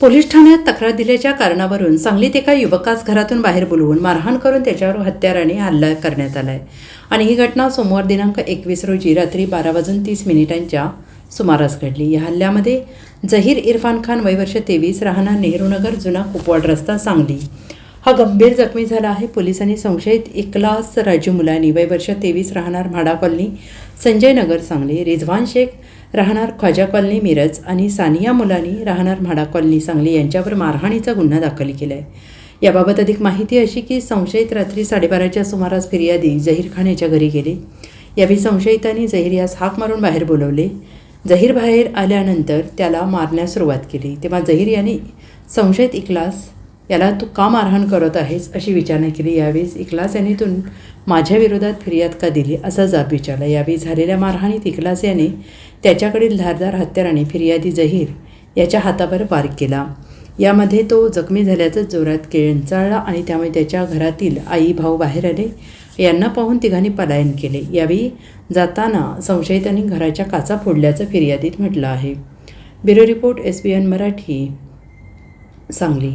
Police ठाण्यात तक्रार दिल्याच्या कारणावरून सांगलीत एका युवकास घरातून बाहेर बोलवून मारहाण करून त्याच्यावर हत्याराने हल्ला करण्यात आलाय. आणि ही घटना सोमवार दिनांक एकवीस रोजी रात्री बारा वाजून तीस मिनिटांच्या सुमारास घडली. या हल्ल्यामध्ये जहीर इरफान खान वयवर्ष तेवीस राहणार नेहरूनगर जुना कुपवाड रस्ता सांगली. हा गंभीर जखमी झाला आहे. पोलिसांनी संशयित इकलास राजू मुलानी वयवर्ष तेवीस राहणार म्हाडा कॉलनी संजय नगर सांगली. रिझवान शेख राहणार ख्वाजा कॉलनी मिरज आणि सानिया मुलानी राहणार म्हाडा कॉलनी सांगली यांच्यावर मारहाणीचा गुन्हा दाखल केला आहे याबाबत अधिक माहिती अशी की संशयित रात्री साडेबाराच्या सुमारास फिर्यादी जहीर खान याच्या घरी गेले. यावेळी संशयितांनी जहीर यास हाक मारून बाहेर बोलवले. जहीर बाहेर आल्यानंतर त्याला मारण्यास सुरुवात केली. तेव्हा जहीर यांनी संशयित इकलास याला तू का मारहाण करत आहेस अशी विचारणा केली. यावेळी इकलास यांनी तू माझ्या विरोधात फिर्याद का दिली असा जाब विचारला. यावेळी झालेल्या मारहाणीत इकलास याने त्याच्याकडील धारदार हत्याराने फिर्यादी जहीर याच्या हातावर वार केला. यामध्ये तो जखमी झाल्याचं जोरात किंचाळला आणि त्यामुळे त्याच्या घरातील आई भाऊ बाहेर आले. यांना पाहून तिघांनी पलायन केले. यावेळी जाताना संशयितांनी घराच्या काचा फोडल्याचं फिर्यादीत म्हटलं आहे. Bureau report S B N Marathi. Sangli.